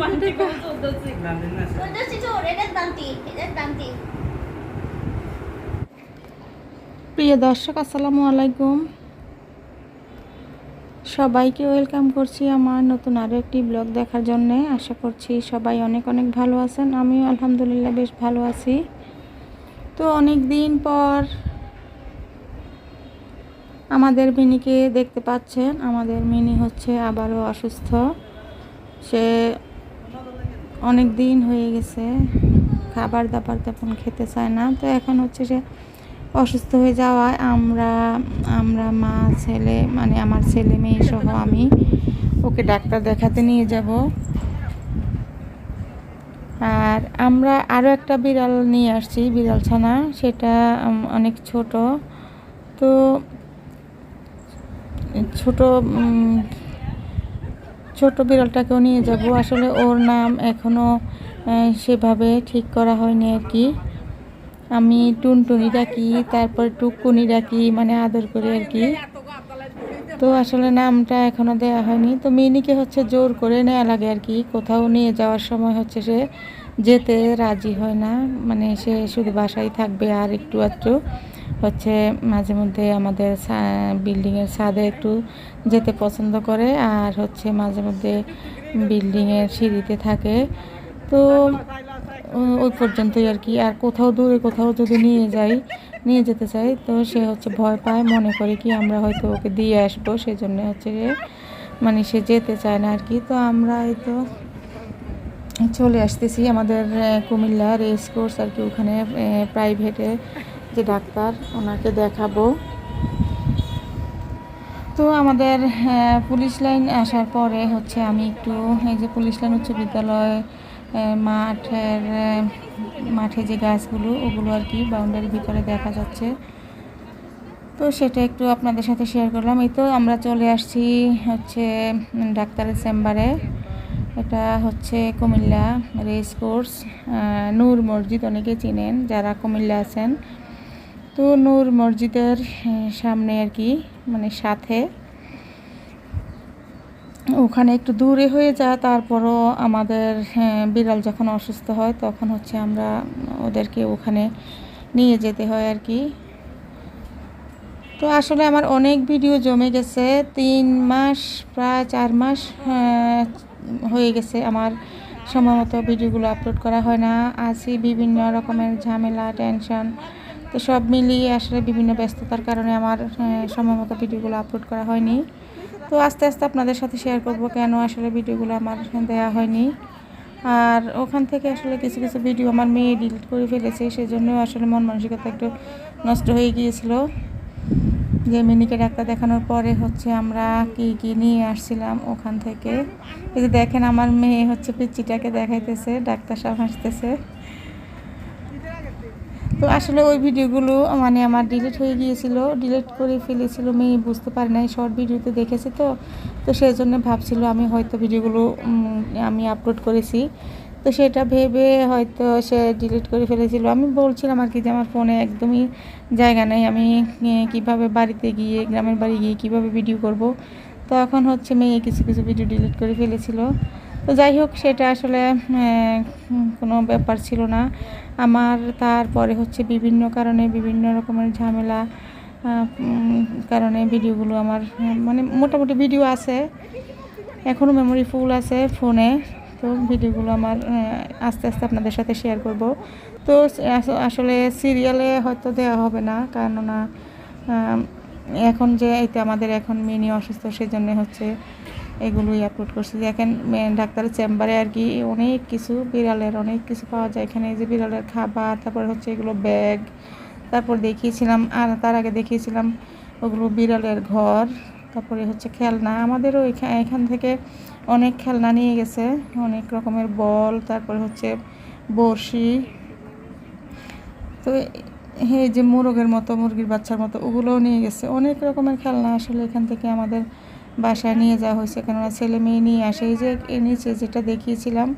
মানে প্রিয় দর্শক আসসালামু আলাইকুম। সবাইকে ওয়েলকাম করছি আমার নতুন আরও একটি ব্লগ দেখার জন্য। আশা করছি সবাই অনেক অনেক ভালো আছেন। আমিও আলহামদুলিল্লাহ বেশ ভালো আছি। তো অনেক দিন পর আমাদের মিনিকে দেখতে পাচ্ছেন। আমাদের মিনি হচ্ছে আবারও অসুস্থ। সে অনেক দিন হয়ে গেছে। খাবার দাবার তেমন খেতে চায় না। তো এখন হচ্ছে সে অসুস্থ হয়ে যাওয়ায় আমরা আমরা মা, ছেলে মানে আমার ছেলে মেয়ে সহ আমি ওকে ডাক্তার দেখাতে নিয়ে যাব। আর আমরা আরও একটা বিড়াল নিয়ে আসছি, বিড়াল ছানা। সেটা অনেক ছোট। তো ছোট ছোট বিড়ালটাকেও নিয়ে যাব। আসলে ওর নাম এখনও সেভাবে ঠিক করা হয়নি আর কি। আমি টুনটুনি ডাকি, তারপর টুকুনি ডাকি মানে আদর করি আর কি। তো আসলে নামটা এখনও দেওয়া হয়নি। তো মিনিকে হচ্ছে জোর করে নেওয়া লাগে আর কি। কোথাও নিয়ে যাওয়ার সময় হচ্ছে সে যেতে রাজি হয় না। মানে সে শুধু বাসায় থাকবে আর একটু একটু হচ্ছে মাঝে মধ্যে আমাদের বিল্ডিংয়ের ছাদে একটু যেতে পছন্দ করে আর হচ্ছে মাঝে মধ্যে বিল্ডিংয়ের সিঁড়িতে থাকে। তো ওই পর্যন্তই আর কি। আর কোথাও দূরে কোথাও যদি নিয়ে যাই নিয়ে যেতে চাই তো সে হচ্ছে ভয় পায় মনে করে কি আমরা হয়তো ওকে দিয়ে আসব সেই সেজন্য হচ্ছে মানে সে যেতে চায় না আর কি। তো আমরা এই তো চলে আসতেছি আমাদের আহ, কুমিল্লা রেস কোর্স আর কি ওখানে প্রাইভেটে যে ডাক্তার, ওনাকে দেখাবো। তো আমাদের পুলিশ লাইন আসার পরে হচ্ছে আমি একটু এই যে পুলিশ লাইন উচ্চ বিদ্যালয় মাঠের মাঠে যে গাছগুলো, ওগুলো আর কি বাউন্ডারির ভিতরে দেখা যাচ্ছে। তো সেটা একটু আপনাদের সাথে শেয়ার করলাম। এই তো আমরা চলে আসছি হচ্ছে ডাক্তারের চেম্বারে এটা হচ্ছে কুমিল্লা রেস কোর্স নূর মসজিদ অনেকে চিনেন, যারা কুমিল্লা আছেন। তো নূর মসজিদের সামনে আর কি মানে সাথে। ওখানে একটু দূরে হয়ে যায় তারপরও আমাদের বিড়াল যখন অসুস্থ হয়, তখন হচ্ছে আমরা ওদেরকে ওখানে নিয়ে যেতে হয় আর কি। তো আসলে আমার অনেক ভিডিও জমে গেছে, তিন মাস, প্রায় চার মাস হয়ে গেছে আমার সময় মতো ভিডিওগুলো আপলোড করা হয় না। আছি বিভিন্ন রকমের ঝামেলা, টেনশন তো সব মিলিয়ে আসলে বিভিন্ন ব্যস্ততার কারণে আমার সময় মতো ভিডিওগুলো আপলোড করা হয়নি। তো আস্তে আস্তে আপনাদের সাথে শেয়ার করব কেন আসলে ভিডিওগুলো আমার দেওয়া হয়নি। আর ওখান থেকে আসলে কিছু কিছু ভিডিও আমার মেয়ে ডিলিট করে ফেলেছে, সেজন্য আসলে মন মানসিকতা একটু নষ্ট হয়ে গিয়েছিল। যে মিনিকে ডাক্তার দেখানোর পরে হচ্ছে আমরা কি কি নিয়ে আসছিলাম ওখান থেকে। এই যে দেখেন আমার মেয়ে হচ্ছে পিচ্চিটাকে দেখাইতেছে, ডাক্তার সাহেব হাসতেছে। তো আসলে ওই ভিডিওগুলো মানে আমার ডিলিট হয়ে গিয়েছিল ডিলিট করে ফেলেছিল, মেয়ে বুঝতে পারে নাই শর্ট ভিডিওতে দেখেছে তো। তো সেই জন্য ভাবছিল আমি হয়তো ভিডিওগুলো আমি আপলোড করেছি। তো সেটা ভেবে হয়তো সে ডিলিট করে ফেলেছিল। আমি বলছিলাম আর কি যে আমার ফোনে একদমই জায়গা নেই। আমি কীভাবে বাড়িতে গিয়ে, গ্রামের বাড়ি গিয়ে কীভাবে ভিডিও করব? তো এখন হচ্ছে মেয়ে কিছু কিছু ভিডিও ডিলিট করে ফেলেছিল। তো যাই হোক, সেটা আসলে কোনো ব্যাপার ছিল না। আমার তারপরে হচ্ছে বিভিন্ন কারণে, বিভিন্ন রকমের ঝামেলা কারণে ভিডিওগুলো আমার মানে মোটামুটি ভিডিও আছে এখনও মেমোরি ফুল আছে ফোনে তো ভিডিওগুলো আমার আস্তে আস্তে আপনাদের সাথে শেয়ার করব। তো আস- আসলে সিরিয়ালে হয়তো দেওয়া হবে না, কেননা এখন যে তো আমাদের এখন মিনি অসুস্থ, সেজন্য হচ্ছে এগুলোই আপলোড করছি। দেখেন ডাক্তারের চেম্বারে আর কি অনেক কিছু, বিড়ালের অনেক কিছু পাওয়া যায়। এখানে এই যে বিড়ালের খাবার, তারপরে হচ্ছে এগুলো ব্যাগ তারপর দেখিয়েছিলাম, আর তার আগে দেখিয়েছিলাম ওগুলো বিড়ালের ঘর, তারপরে হচ্ছে খেলনা। আমাদেরও এখা- এখান থেকে অনেক খেলনা নিয়ে গেছে, অনেক রকমের বল, তারপরে হচ্ছে বড়শি। তো এই যে মোরগের মতো, মুরগির বাচ্চার মতো, ওগুলোও নিয়ে গেছে। অনেক রকমের খেলনা আসলে এখান থেকে আমাদের বাসায় নিয়ে যাওয়া হয়েছে। কেননা ছেলে মেয়ে নিয়ে আসে। এই যে এ নিচে যেটা দেখিয়েছিলাম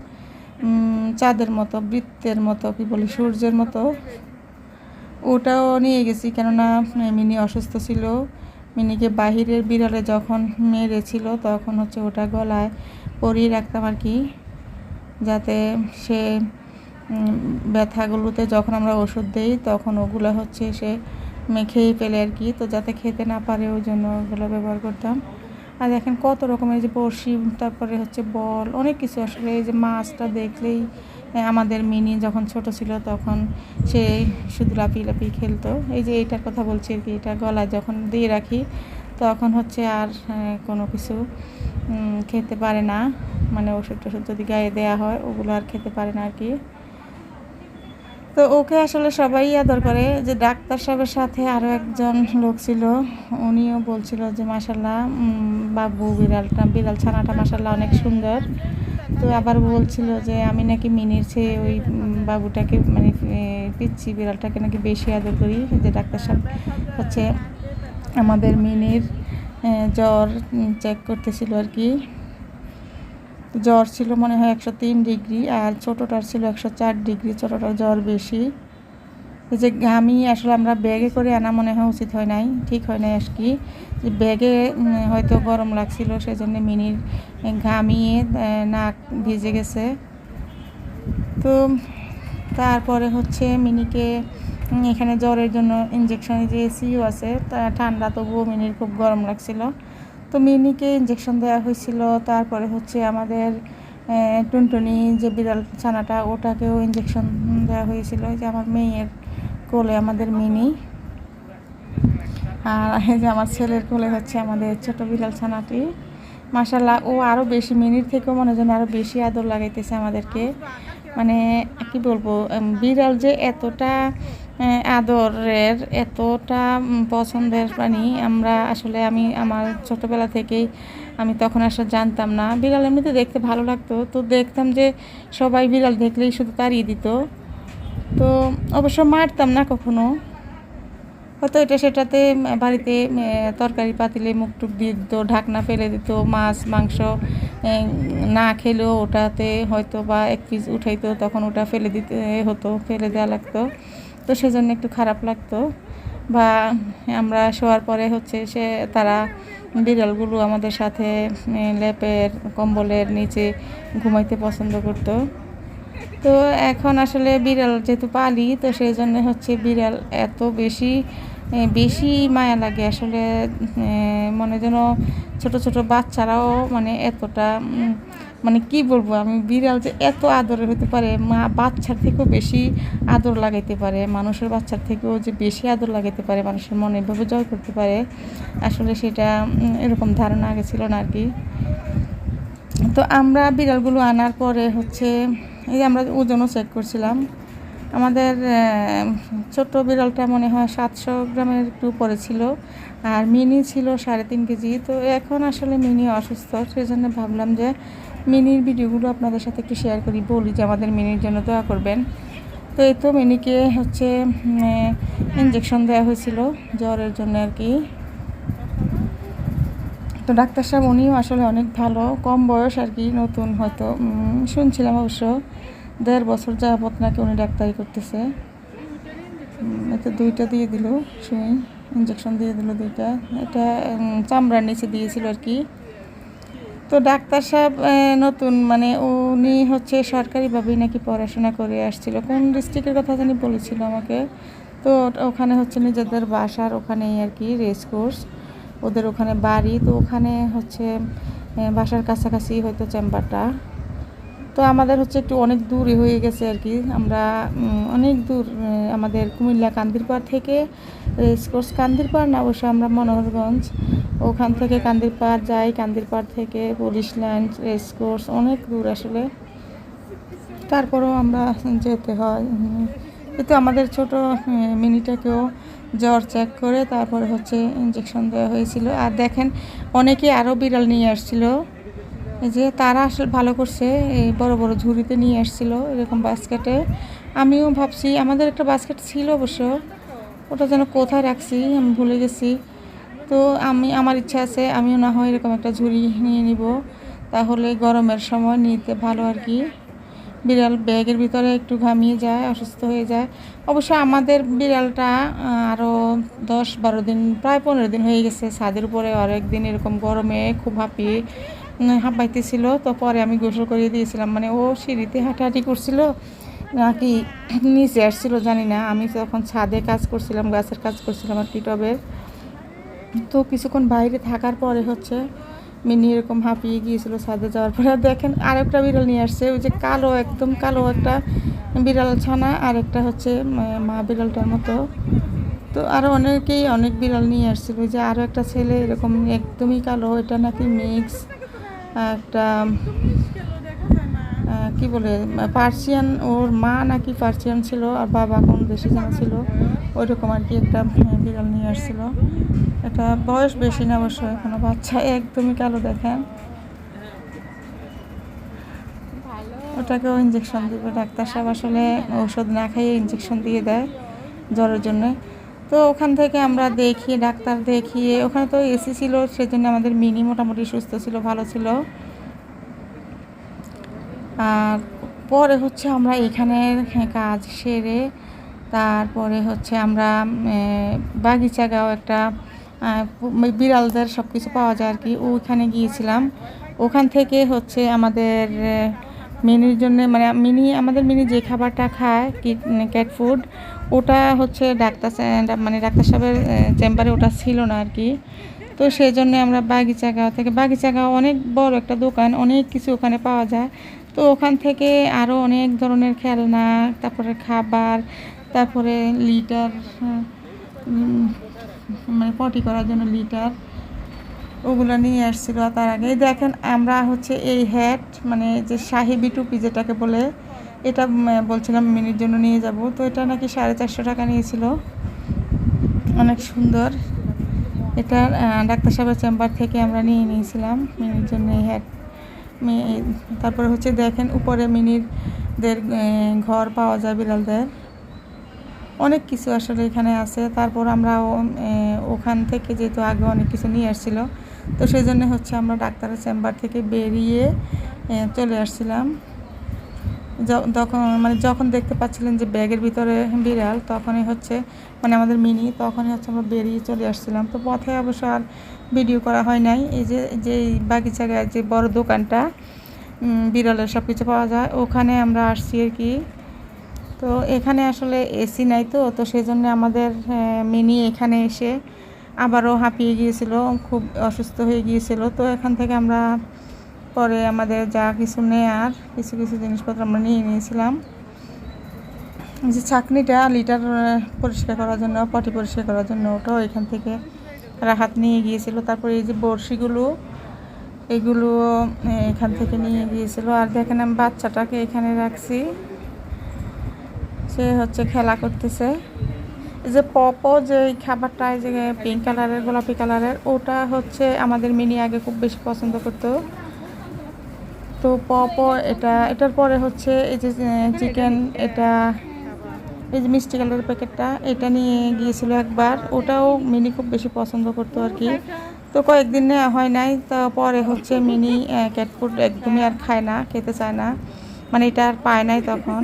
চাঁদের মতো, বৃত্তের মতো, কি বলি, সূর্যের মতো, ওটাও নিয়ে গেছি। কেননা মিনি অসুস্থ ছিল। মিনিকে বাহিরের বিড়ালে যখন মেরেছিল, তখন হচ্ছে ওটা গলায় পরিয়ে রাখতাম আর কি, যাতে সে ব্যথাগুলোতে যখন আমরা ওষুধ দিই, তখন ওগুলো হচ্ছে সে মেখেই ফেলে আর কি। তো যাতে খেতে না পারে, ওই জন্য ওগুলো ব্যবহার করতাম। আর দেখেন কত রকমের যে বড়শি, তারপরে হচ্ছে বল, অনেক কিছু আসলে এই যে মাছটা দেখলেই আমাদের মিনি যখন ছোট ছিল তখন সে শুধু লাফিয়ে লাফিয়ে খেলতো। এই যে এইটার কথা বলছি আর কি, এটা গলায় যখন দিয়ে রাখি তখন হচ্ছে আর কোনো কিছু খেতে পারে না। মানে ওষুধ টষুধ যদি গায়ে দেওয়া হয়, ওগুলো আর খেতে পারে না আর কি। তো ওকে আসলে সবাই আদর করে যে ডাক্তার সাহেবের সাথে আরও একজন লোক ছিল, উনিও বলছিল যে মাসাল্লাহ বাবু বিড়ালটা, বিড়াল ছানাটা মাসাল্লাহ অনেক সুন্দর। তো আবার বলছিল যে, আমি নাকি মিনির চেয়ে ওই বাবুটাকে মানে পিচ্ছি বিড়ালটাকে নাকি বেশি আদর করি। যে ডাক্তার সাহেব হচ্ছে আমাদের মিনির জ্বর চেক করতেছিল আর কি। জ্বর ছিল মনে হয় একশো তিন ডিগ্রি আর ছোটোটার ছিল একশো চার ডিগ্রি, ছোটোটার জ্বর বেশি। যে ঘামি আসলে আমরা ব্যাগে করে আনা মনে হয় উচিত হয় নাই, ঠিক হয় নাই আর কি যে ব্যাগে হয়তো গরম লাগছিল সেই জন্য মিনির ঘামিয়ে নাক ভিজে গেছে। তো তারপরে হচ্ছে মিনিকে এখানে জ্বরের জন্য ইঞ্জেকশন যে এসিও আছে, তা ঠান্ডা তবুও মিনির খুব গরম লাগছিল। তো মিনিকে ইঞ্জেকশন দেওয়া হয়েছিল, তারপরে হচ্ছে আমাদের টুনটুনি যে বিড়াল ছানাটা, ওটাকেও ইঞ্জেকশন দেওয়া হয়েছিল। যে আমার মেয়ের কোলে, আমাদের মিনি আর এই যে আমার ছেলের কোলে হচ্ছে আমাদের ছোট বিড়াল ছানাটি। মাসাল্লাহ ও আরও বেশি মিনিট থেকেও মনে যেন আরও বেশি আদর লাগাইতেছে আমাদেরকে। মানে কি বলব বিড়াল যে এতটা আদরের এতটা পছন্দের প্রাণী। আমরা আসলে আমি, আমার ছোটোবেলা থেকেই আমি তখন আসলে জানতাম না। বিড়াল এমনিতে দেখতে ভালো লাগতো। তো দেখতাম যে সবাই বিড়াল দেখলেই শুধু তাড়িয়ে দিত। তো অবশ্য মারতাম না কখনো। হয়তো এটা সেটাতে বাড়িতে তরকারি পাতিলে মুখ টুক দিয়ে দিত, ঢাকনা ফেলে দিত, মাছ, মাংস না খেলেও ওটাতে হয়তো বা এক পিস উঠাইতো, তখন ওটা ফেলে দিতে হতো, ফেলে দেওয়া লাগতো। তো সেজন্য একটু খারাপ লাগতো। বা আমরা শোয়ার পরে হচ্ছে সে তারা বিড়ালগুলো আমাদের সাথে লেপের, কম্বলের নিচে ঘুমাইতে পছন্দ করতো। তো এখন আসলে বিড়াল যেহেতু পালি, তো সেই জন্য হচ্ছে বিড়াল এত বেশি বেশি মায়া লাগে আসলে মনে যেন ছোট ছোট বাচ্চারাও মানে এতটা মানে কি বলব, আমি বিড়াল যে এত আদরের হতে পারে, মা বাচ্চার থেকেও বেশি আদর লাগাইতে পারে, মানুষের বাচ্চার থেকেও যে বেশি আদর লাগাইতে পারে, মানুষের মনে এভাবে জয় করতে পারে, আসলে সেটা এরকম ধারণা আগে ছিল না আর কি তো আমরা বিড়ালগুলো আনার পরে হচ্ছে, এই যে আমরা ওজনও চেক করছিলাম, আমাদের ছোট বিড়ালটা মনে হয় সাতশো গ্রামের একটু উপরে ছিল, আর মিনি ছিল সাড়ে তিন কেজি, তো এখন আসলে মিনি অসুস্থ সেই জন্য ভাবলাম যে মিনির ভিডিওগুলো আপনাদের সাথে একটু শেয়ার করি, বলি যে আমাদের মিনির জন্য দোয়া করবেন। তো এই তো মিনিকে হচ্ছে ইঞ্জেকশন দেওয়া হয়েছিল জ্বরের জন্য আর কি। তো ডাক্তার সাহেব উনিও আসলে অনেক ভালো, কম বয়স আর কি, নতুন হয়তো শুনছিলাম অবশ্য, দেড় বছর যাবত নাকি উনি ডাক্তারি করতেছে। এতে দুইটা দিয়ে দিল, সুই ইঞ্জেকশন দিয়ে দিল দুইটা। এটা চামড়ার নিচে দিয়েছিল আর কি। তো ডাক্তার সাহেব নতুন মানে উনি হচ্ছে সরকারিভাবেই নাকি পড়াশোনা করে আসছিল। কোন ডিস্ট্রিক্টের কথা জানি বলেছিল আমাকে? তো ওখানে হচ্ছে নিজেদের বাসার ওখানেই আর কি রেস কোর্স ওদের ওখানে বাড়ি, তো ওখানে হচ্ছে বাসার কাছাকাছি হয়তো চেম্বারটা তো আমাদের হচ্ছে একটু অনেক দূরে হয়ে গেছে আর কি। আমরা অনেক দূর আমাদের কুমিল্লা কান্দিরপাড় থেকে রেসকোর্স কান্দিরপাড় না, অবশ্য আমরা মনোহরগঞ্জ। ওখান থেকে কান্দিরপাড় যাই, কান্দিরপাড় থেকে পুলিশ লাইন রেসকোর্স অনেক দূর আসলে। তারপরেও আমরা যেতে হয় কিন্তু আমাদের ছোট মিনিটাকেও জ্বর চেক করে তারপরে হচ্ছে ইঞ্জেকশন দেওয়া হয়েছিল। আর দেখেন, অনেকে আরও বিড়াল নিয়ে আসছিল। যে তারা আসলে ভালো করছে, এই বড় বড় ঝুড়িতে নিয়ে আসছিল এরকম বাস্কেটে। আমিও ভাবছি, আমাদের একটা বাস্কেট ছিল অবশ্য, ওটা যেন কোথায় রাখছি, আমি ভুলে গেছি। তো আমি, আমার ইচ্ছা আছে, আমিও না হয় এরকম একটা ঝুড়ি নিয়ে নিব, তাহলে গরমের সময় নিতে ভালো আর কি। বিড়াল ব্যাগের ভিতরে একটু ঘামিয়ে যায়, অসুস্থ হয়ে যায়। অবশ্য আমাদের বিড়ালটা আরও দশ বারো দিন, প্রায় পনেরো দিন হয়ে গেছে, ছাদের উপরে, আর একদিন এরকম গরমে খুব হাঁপিয়ে হাঁপাইতেছিল, তো পরে আমি গোসল করিয়ে দিয়েছিলাম। মানে ও সিঁড়িতে হাঁটাহাঁটি করছিল, নাকি নিচে আসছিল জানি না। আমি তখন ছাদে কাজ করছিলাম, গাছের কাজ করছিলাম আর কি টবের। তো কিছুক্ষণ বাইরে থাকার পরে হচ্ছে মিনি এরকম হাঁপিয়ে গিয়েছিল ছাদে যাওয়ার পরে। দেখেন আরেকটা বিড়াল নিয়ে আসছে, ওই যে কালো, একদম কালো একটা বিড়াল ছানা, আর একটা হচ্ছে মা- বিড়ালটার মতো। তো আরও অনেকেই অনেক বিড়াল নিয়ে আসছিল। যে আরও একটা ছেলে এরকম একদমই কালো, এটা নাকি মিক্স। একটা কি বলে পার্সিয়ান ওর মা নাকি পার্সিয়ান ছিল আর বাবা কোন দেশে জানা ছিল ওই রকম আর কি একটা বিড়াল নিয়ে আসছিল। এটা বয়স বেশি না অবশ্য এখনও বাচ্চা একদমই কালো দেখেন। ওটাকেও ইঞ্জেকশন দিবে ডাক্তার সাহেব আসলে ওষুধ না খাইয়ে ইঞ্জেকশন দিয়ে দেয় জ্বরের জন্য। তো ওখান থেকে আমরা দেখি ডাক্তার দেখিয়ে। ওখানে তো এসি ছিল সেজন্য আমাদের মিনি মোটামুটি সুস্থ ছিল ভালো ছিল। আর পরে হচ্ছে আমরা এখানের কাজ সেরে তারপরে হচ্ছে আমরা উম, বাগিচা গাঁও একটা বিড়ালদের সব কিছু পাওয়া যায় আর কি ওখানে গিয়েছিলাম। ওখান থেকে হচ্ছে আমাদের মিনির জন্য মানে মিনি আমাদের মিনি যে খাবারটা খায় ক্যাট ফুড ওটা হচ্ছে ডাক্তার মানে ডাক্তার সাহেবের চেম্বারে ওটা ছিল না আর কি। তো সেই জন্য আমরা বাগিচা গাঁও থেকে বাগিচা গাঁও অনেক বড় একটা দোকান, অনেক কিছু ওখানে পাওয়া যায়। তো ওখান থেকে আরও অনেক ধরনের খেলনা, তারপরে খাবার, তারপরে লিটার মানে পটি করার জন্য লিটার, ওগুলো নিয়ে আসছিল তার আগে। দেখেন, আমরা হচ্ছে এই হ্যাট মানে যে সাহেবি টুপি যেটাকে বলে এটা বলছিলাম মিনির জন্য নিয়ে যাব। তো এটা নাকি সাড়ে চারশো টাকা নিয়েছিল। অনেক সুন্দর। এটা ডাক্তার সাহেবের চেম্বার থেকে আমরা নিয়ে নিয়েছিলাম মিনির জন্য হ্যাট তারপরে হচ্ছে দেখেন উপরে মিনিরদের ঘর পাওয়া যায় বিড়ালদের। অনেক কিছু আসলে এখানে আছে। তারপর আমরা ওখান থেকে যেহেতু আগে অনেক কিছু নিয়ে আসছিল, তো সেই জন্য হচ্ছে আমরা ডাক্তারের চেম্বার থেকে বেরিয়ে চলে আসছিলাম। য- তখন মানে যখন দেখতে পাচ্ছিলেন যে ব্যাগের ভিতরে বিড়াল, তখনই হচ্ছে মানে আমাদের মিনি, তখনই হচ্ছে আমরা বেরিয়ে চলে আসছিলাম। তো পথে অবশ্য আর ভিডিও করা হয় নাই। এই যে যে এই বাগিচা গায়ের যে বড় দোকানটা বিড়ালের সব কিছু পাওয়া যায়, ওখানে আমরা আসছি আর কি। তো এখানে আসলে এসি নাই তো তো সেই জন্য আমাদের মিনি এখানে এসে আবারও হাঁপিয়ে গিয়েছিল, খুব অসুস্থ হয়ে গিয়েছিল। তো এখান থেকে আমরা পরে আমাদের যা কিছু নেয়ার, কিছু কিছু জিনিসপত্র আমরা নিয়ে নিয়েছিলাম। যে ছাকনিটা লিটার পরিষ্কার করার জন্য, পটি পরিষ্কার করার জন্য ওটাও এখান থেকে রাহাত নিয়ে গিয়েছিল। তারপরে এই যে বড়শিগুলো, এগুলো এখান থেকে নিয়ে গিয়েছিল। আর দেখেন আমি বাচ্চাটাকে এখানে রাখছি। সে হচ্ছে খেলা করতেছে। এই যে পপ যে খাবারটা যে পিঙ্ক কালারের গোলাপি কালারের ওটা হচ্ছে আমাদের মিনি আগে খুব বেশি পছন্দ করতো। তো পপ এটা, এটার পরে হচ্ছে এই যে চিকেন এটা, এই যে মিষ্টি কালারের প্যাকেটটা, এটা নিয়ে গিয়েছিল একবার। ওটাও মিনি খুব বেশি পছন্দ করতো আর কি। তো কয়েকদিন নেওয়া হয় নাই, তো পরে হচ্ছে মিনি ক্যাট ফুড একদমই আর খায় না, খেতে চায় না। মানে এটা আর পায় নাই তখন।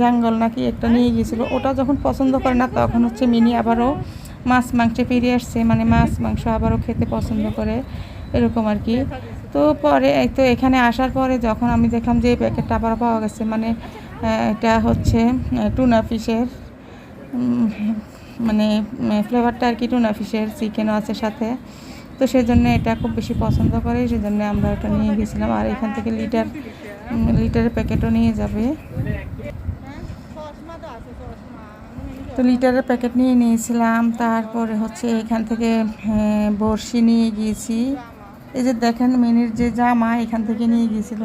জঙ্গল নাকি একটা নিয়ে গিয়েছিল। ওটা যখন পছন্দ করে না, তখন হচ্ছে মিনি আবারও মাছ মাংসে ফিরে আসছে। মানে মাছ মাংস আবারও খেতে পছন্দ করে। এরকম আর কি। তো পরে তো এখানে আসার পরে যখন আমি দেখলাম যে প্যাকেটটা আবার পাওয়া গেছে মানে এটা হচ্ছে টুনা ফিশের মানে ফ্লেভারটা আর কি টুনা ফিশের চিকেনও আছে সাথে। তো সেই জন্য এটা খুব বেশি পছন্দ করে সেই জন্য আমরা এটা নিয়ে গেছিলাম। আর এখান থেকে লিটার লিটারের প্যাকেটও নিয়ে যাবে। তো লিটারের প্যাকেট নিয়ে নিয়েছিলাম। তারপরে হচ্ছে এখান থেকে হ্যাঁ, বড়শি নিয়ে গিয়েছি। এই যে দেখেন মিনির যে জামা এখান থেকে নিয়ে গিয়েছিল।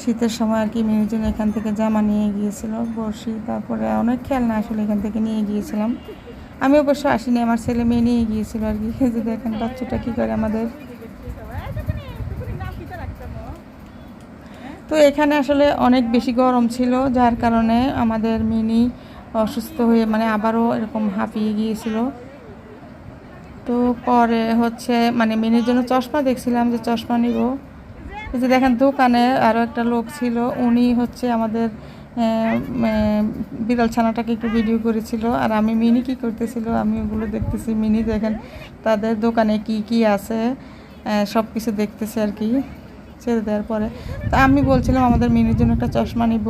শীতের সময় আর কি মিনির জন্য এখান থেকে জামা নিয়ে গিয়েছিল, বড়শি, তারপরে অনেক খেলনা আসলে এখান থেকে নিয়ে গিয়েছিলাম। আমি অবশ্য আসিনি, আমার ছেলে মেয়ে নিয়ে গিয়েছিল আর কি। যে দেখেন, বাচ্চাটা কী করে আমাদের। তো এখানে আসলে অনেক বেশি গরম ছিল, যার কারণে আমাদের মিনি অসুস্থ হয়ে মানে আবারও এরকম হাঁপিয়ে গিয়েছিল। তো পরে হচ্ছে মানে মিনির জন্য চশমা দেখছিলাম যে চশমা নিব। যে দেখেন দোকানে আরও একটা লোক ছিল, উনি হচ্ছে আমাদের বিড়াল ছানাটাকে একটু ভিডিও করেছিল, আর আমি মিনি কি করতেছিল, আমি ওগুলো দেখতেছি। মিনি দেখেন তাদের দোকানে কি কি আছে সব কিছু দেখতেছে আর কি, ছেড়ে দেওয়ার পরে। তা আমি বলছিলাম আমাদের মিনির জন্য একটা চশমা নিব।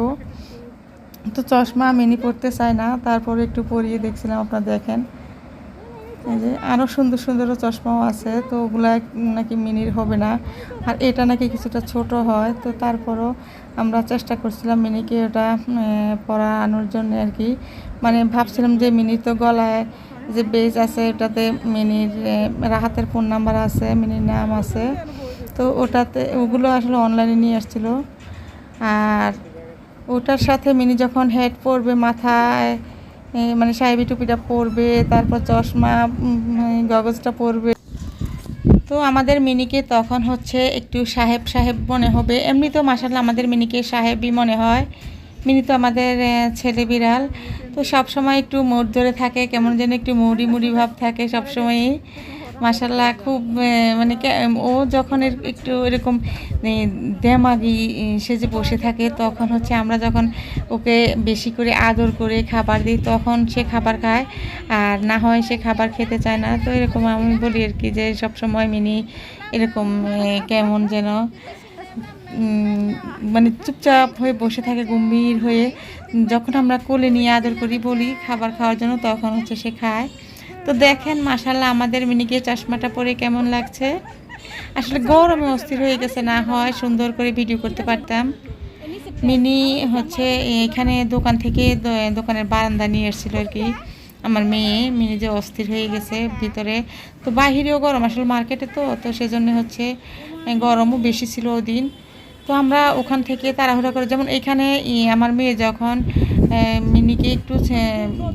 তো চশমা মিনি পরতে চায় না, তারপরে একটু পরিয়ে দেখছিলাম, আপনারা দেখেন। এই যে আরও সুন্দর সুন্দরও চশমাও আছে তো ওগুলা নাকি মিনির হবে না। আর এটা নাকি কিছুটা ছোট হয় তো তারপরও আমরা চেষ্টা করছিলাম মিনিকে ওটা উম, পরানোর জন্য আর কি। মানে ভাবছিলাম যে মিনির তো গলায় যে বেজ আছে ওটাতে মিনির রাহাতের ফোন নাম্বার আছে মিনির নাম আছে। তো ওটাতে ওগুলো আসলে অনলাইনে নিয়ে আসছিল। আর ওটার সাথে মিনি যখন হেড পরবে মাথায় মানে সাহেবি টুপিটা পরবে, তারপর চশমা গগজটা পরবে। তো আমাদের মিনিকে তখন হচ্ছে একটু সাহেব সাহেব মনে হবে। এমনি তো মাসাল্লাহ আমাদের মিনিকে সাহেবই মনে হয়। মিনি তো আমাদের ছেলে বিড়াল। তো সবসময় একটু মোড় ধরে থাকে, কেমন যেন একটু মুড়ি মুড়ি ভাব থাকে সব সময়ই মাসাল্লাহ খুব মানে ও যখন একটু এরকম দেমাগি সেজে বসে থাকে, তখন হচ্ছে আমরা যখন ওকে বেশি করে আদর করে খাবার দিই, তখন সে খাবার খায়, আর না হয় সে খাবার খেতে চায় না। তো এরকম আমি বলি আর কি যে, সব সময় মিনি এরকম কেমন যেন মানে চুপচাপ হয়ে বসে থাকে, গম্ভীর হয়ে, যখন আমরা কোলে নিয়ে আদর করি, বলি খাবার খাওয়ার জন্য, তখন হচ্ছে সে খায়। তো দেখেন মাসাল্লাহ আমাদের মিনিকে চশমাটা পরে কেমন লাগছে? আসলে গরমে অস্থির হয়ে গেছে, না হয় সুন্দর করে ভিডিও করতে পারতাম। মিনি হচ্ছে এখানে দোকান থেকে দোকানের বারান্দা নিয়ে এসেছিল আর কি। আমার মেয়ে, মিনি যে অস্থির হয়ে গেছে ভিতরে। তো বাহিরেও গরম, আসলে মার্কেটে তো তো সেজন্য হচ্ছে গরমও বেশি ছিল ওদিন। তো আমরা ওখান থেকে তাড়াহুড়া করে, যেমন এখানে আমার মেয়ে যখন মিনিকে একটু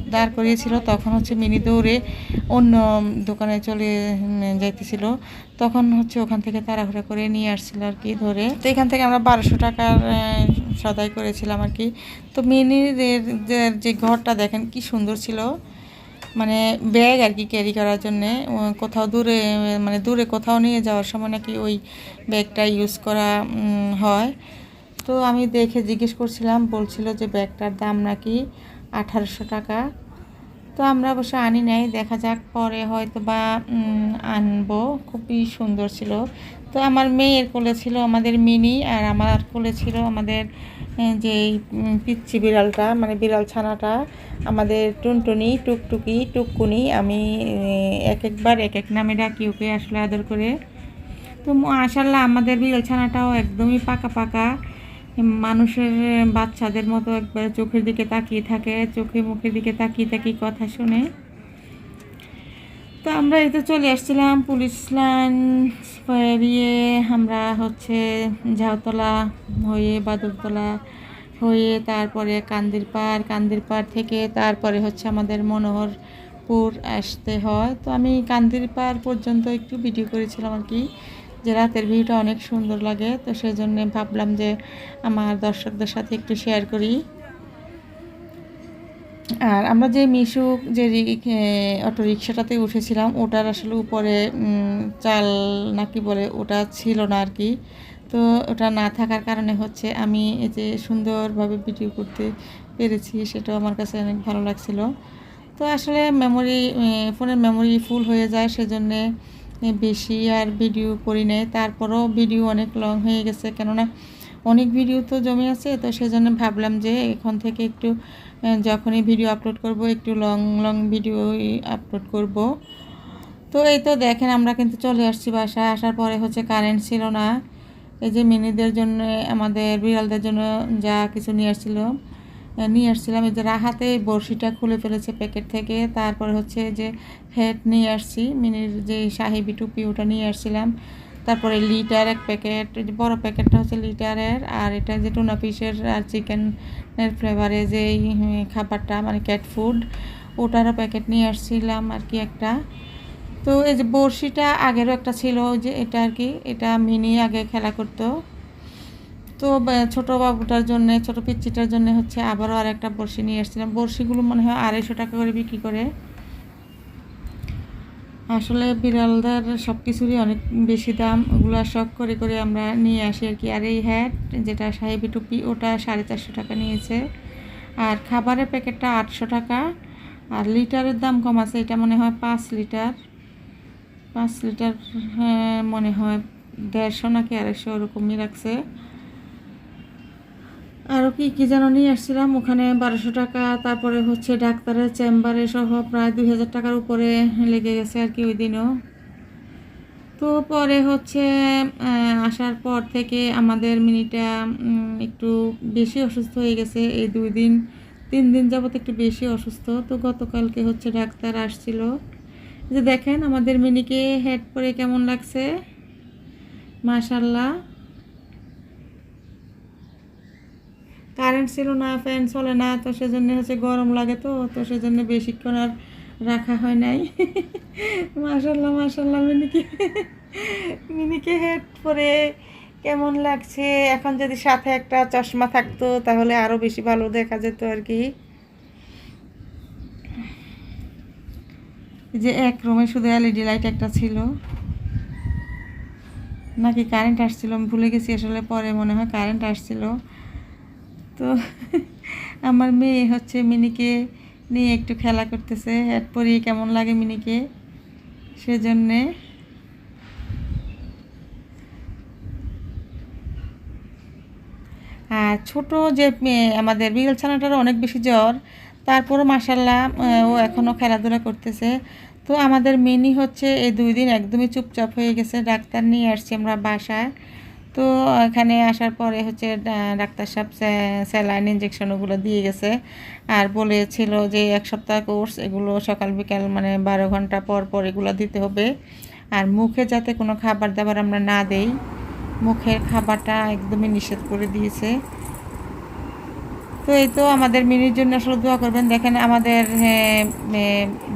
দাঁড় করিয়েছিল, তখন হচ্ছে মিনি দৌড়ে অন্য দোকানে চলে যাইতেছিল। তখন হচ্ছে ওখান থেকে তাড়াহুড়া করে নিয়ে আসছিল আর কি ধরে। তো এখান থেকে আমরা বারোশো টাকার সদাই করেছিলাম আর কি। তো মিনির যে- যে ঘরটা দেখেন কি সুন্দর ছিল। মানে ব্যাগ আর কি ক্যারি করার জন্যে কোথাও দূরে মানে দূরে কোথাও নিয়ে যাওয়ার সময় নাকি ওই ব্যাগটা ইউজ করা হয়। তো আমি দেখে জিজ্ঞেস করছিলাম, বলছিল যে ব্যাগটার দাম নাকি আঠারোশো টাকা। তো আমরা অবশ্য আনি নাই, দেখা যাক পরে হয়তো বা আনব। খুবই সুন্দর ছিল। তো আমার মেয়ের কোলে ছিল আমাদের মিনি, আর আমার কোলে ছিল আমাদের যে উম, পিচ্চি বিড়ালটা মানে বিড়াল ছানাটা আমাদের টুনটুনি টুকটুকি টুককুনি আমি এক একবার এক এক নামে ডাকি ওকে আসলে আদর করে। তো মাশাল্লাহ আমাদের বিড়াল ছানাটাও একদমই পাকা পাকা। মানুষের বাচ্চাদের মতো একবার চোখের দিকে তাকিয়ে থাকে চোখে মুখের দিকে তাকিয়ে তাকিয়ে কথা শুনে। তো আমরা এতে চলে আসছিলাম পুলিশ লাইন পেরিয়ে আমরা হচ্ছে ঝাউতলা হয়ে বাদুরতলা হয়ে তারপরে কান্দির পাড় কান্দির পাড় থেকে তারপরে হচ্ছে আমাদের মনোহরপুর আসতে হয়। তো আমি কান্দির পাড় পর্যন্ত একটু ভিডিও করেছিলাম আর কি, যে রাতের ভিউটা অনেক সুন্দর লাগে। তো সেই জন্য ভাবলাম যে আমার দর্শকদের সাথে একটু শেয়ার করি। আর আমরা যে মিশুক যে অটো রিক্সাটাতে উঠেছিলাম, ওটার আসলে উপরে চাল নাকি বলে ওটা ছিল না আর কি। তো ওটা না থাকার কারণে হচ্ছে আমি এই যে সুন্দরভাবে ভিডিও করতে পেরেছি, সেটাও আমার কাছে অনেক ভালো লাগছিল। তো আসলে মেমোরি ফোনের মেমোরি ফুল হয়ে যায়, সেজন্যে বেশি আর ভিডিও করি নাই। তারপরও ভিডিও অনেক লং হয়ে গেছে, কেননা অনেক ভিডিও তো জমে আছে, তো সেজন্য ভাবলাম যে এখন থেকে একটু যখনই ভিডিও আপলোড করব, একটু লং লং ভিডিও আপলোড করব। তো এই তো দেখেন আমরা কিন্তু চলে আসছি বাসায়। আসার পরে হচ্ছে কারেন্ট ছিল না। এই যে মিনিদের জন্য, আমাদের বিড়ালদের জন্য যা কিছু নিয়ে আসছিল নিয়ে আসছিলাম। এই যে রাহাতে বড়শিটা খুলে ফেলেছে প্যাকেট থেকে। তারপরে হচ্ছে যে হেড নিয়ে আসছি। মিনির যে সাহেবি টুপি, ওটা নিয়ে আসছিলাম। তারপরে লিটার এক প্যাকেট বড় প্যাকেটটা হচ্ছে লিটারের, আর এটা যে টুনা পিসের আর চিকেনের ফ্লেভারে যে খাবারটা মানে ক্যাট ফুড ওটারও প্যাকেট নিয়ে আসছিলাম আর কি একটা। তো এই যে বড়শিটা আগেরও একটা ছিল যে এটা আর কি, এটা মিনি আগে খেলা করতো। তো ছোটো বাবুটার জন্য, ছোটো পিচ্চিটার জন্য হচ্ছে আবারও আর একটা বড়শি নিয়ে এসেছিলাম বড়শিগুলো মনে হয় আড়াইশো টাকা করে বিক্রি করে। আসলে বিড়ালদের সব কিছুরই অনেক বেশি দাম, ওগুলো শখ করে করে আমরা নিয়ে আসি আর কি। আর এই হ্যাট যেটা সাহেবি টুপি, ওটা সাড়ে চারশো টাকা নিয়েছে। আর খাবারের প্যাকেটটা আটশো টাকা। আর লিটারের দাম কম আছে, এটা মনে হয় পাঁচ লিটার। পাঁচ লিটার হ্যাঁ মনে হয় দেড়শো নাকি আড়াইশো, ওরকমই রাখছে। আরও কি কি যেন নিয়ে আসছিলাম, ওখানে বারোশো টাকা, তারপরে হচ্ছে ডাক্তারের চেম্বারে সহ প্রায় দুই হাজার টাকার উপরে লেগে গেছে আর কি ওই দিনও। তো পরে হচ্ছে আসার পর থেকে আমাদের মিনিটা একটু বেশি অসুস্থ হয়ে গেছে এই দুই দিন। তিন দিন যাবত একটু বেশি অসুস্থ। তো গতকালকে হচ্ছে ডাক্তার আসছিল। যে দেখেন আমাদের মিনিকে হেড পরে কেমন লাগছে। মাশাল্লাহ। কারেন্ট ছিল না, ফ্যান চলে না, তো সেজন্য হচ্ছে গরম লাগে তো তো সেজন্য বেশিক্ষণ আর রাখা হয় নাই। মাশাল্লাহ মাশাল্লাহ মিনিকে মিনিকে হেড পরে কেমন লাগছে? এখন যদি সাথে একটা চশমা থাকতো, তাহলে আরও বেশি ভালো দেখা যেত আর কি। যে এক রুমে শুধু এলইডি লাইট একটা ছিল। নাকি কারেন্ট আসছিল, আমি ভুলে গেছি, আসলে পরে মনে হয় কারেন্ট আসছিল। তো আমার মেয়ে হচ্ছে মিনিকে নিয়ে একটু খেলা করতেছে। হেড পরিয়ে কেমন লাগে মিনিকে? সেজন্যে আর ছোট যে আমাদের বিড়াল ছানাটার অনেক বেশি জ্বর। তারপরও মাসাল্লাহ ও এখনও খেলাধুলা করতেছে। তো আমাদের মিনি হচ্ছে এই দুই দিন একদমই চুপচাপ হয়ে গেছে। ডাক্তার নিয়ে আসছি আমরা বাসায়। তো এখানে আসার পরে হচ্ছে ডাক্তার সাহেব স্যালাইন ইঞ্জেকশন ওগুলো দিয়ে গেছে। আর বলেছিল যে এক সপ্তাহ কোর্স এগুলো সকাল, বিকাল মানে বারো ঘণ্টা পর পর এগুলো দিতে হবে। আর মুখে যাতে কোনো খাবার দাবার আমরা না দেই, মুখের খাবারটা একদমই নিষেধ করে দিয়েছে। তো এই তো আমাদের মিনির জন্য আসলে দোয়া করবেন। দেখেন আমাদের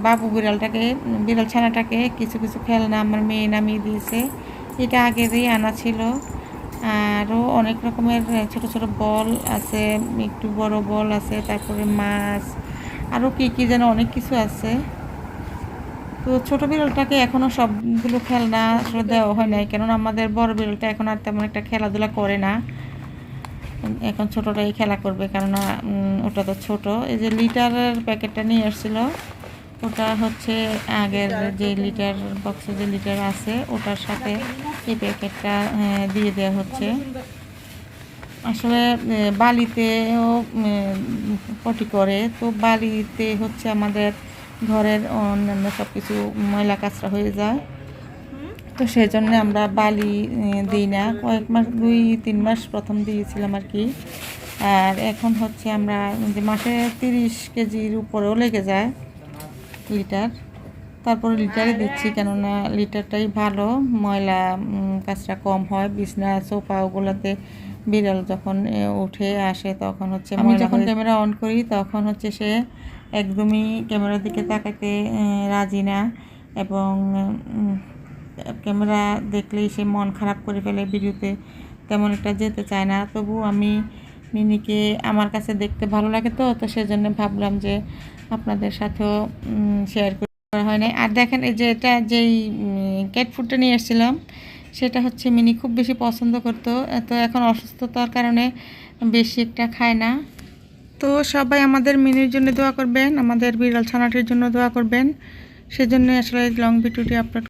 বাবু বিড়ালটাকে, বিড়াল ছানাটাকে কিছু কিছু খেলনা আমার মেয়ে নামিয়ে দিয়েছে। এটা আগেরই আনা ছিল। আরও অনেক রকমের ছোট ছোট বল আছে, একটু বড় বল আছে, তারপরে মাছ আরও কী কী যেন অনেক কিছু আছে। তো ছোটো বিড়ালটাকে এখনও সবগুলো খেলনা আসলে দেওয়া হয় নাই, কেননা আমাদের বড় বিড়ালটা এখন আর তেমন একটা খেলাধুলা করে না। এখন ছোটোটাই খেলা করবে, কেননা ওটা তো ছোট। এই যে লিটারের প্যাকেটটা নিয়ে এসেছিল ওটা হচ্ছে আগের যে লিটার বক্সে যে লিটার আছে, ওটার সাথে এই প্যাকেটটা দিয়ে দেওয়া হচ্ছে। আসলে বালিতেও পটি করে। তো বালিতে হচ্ছে আমাদের ঘরের অন্যান্য সব কিছু ময়লা কাঁচরা হয়ে যায়। তো সেই জন্য আমরা বালি দিই না। কয়েক মাস, দুই, তিন মাস প্রথম দিয়েছিলাম আর কি। আর এখন হচ্ছে আমরা, যে মাসে তিরিশ কেজির উপরেও লেগে যায় লিটার। তারপরে লিটারে দিচ্ছি কেননা লিটারটাই ভালো ময়লা কাজটা কম হয় বিছনা সোফা ওগুলোতে বিড়াল যখন উঠে আসে তখন হচ্ছে আমি যখন ক্যামেরা অন করি তখন হচ্ছে সে একদমই ক্যামেরার দিকে তাকাতে রাজি না এবং ক্যামেরা দেখলেই সে মন খারাপ করে ফেলে ভিডিওতে তেমন একটা যেতে চায় না। তবু আমি মিনিকে আমার কাছে দেখতে ভালো লাগে তো তো সেজন্য ভাবলাম যে আপনাদের সাথেও শেয়ার করা। হয় নাই। আর দেখেন এই যে এটা যেই ক্যাট ফুডটা নিয়ে এসেছিলাম সেটা হচ্ছে মিনি খুব বেশি পছন্দ করতো। তো এখন অসুস্থতার কারণে বেশি একটা খায় না। তো সবাই আমাদের মিনির জন্য দোয়া করবেন, আমাদের বিড়াল ছানাটির জন্য দোয়া করবেন। সেজন্য আসলে লং ভিডিওটি আপলোড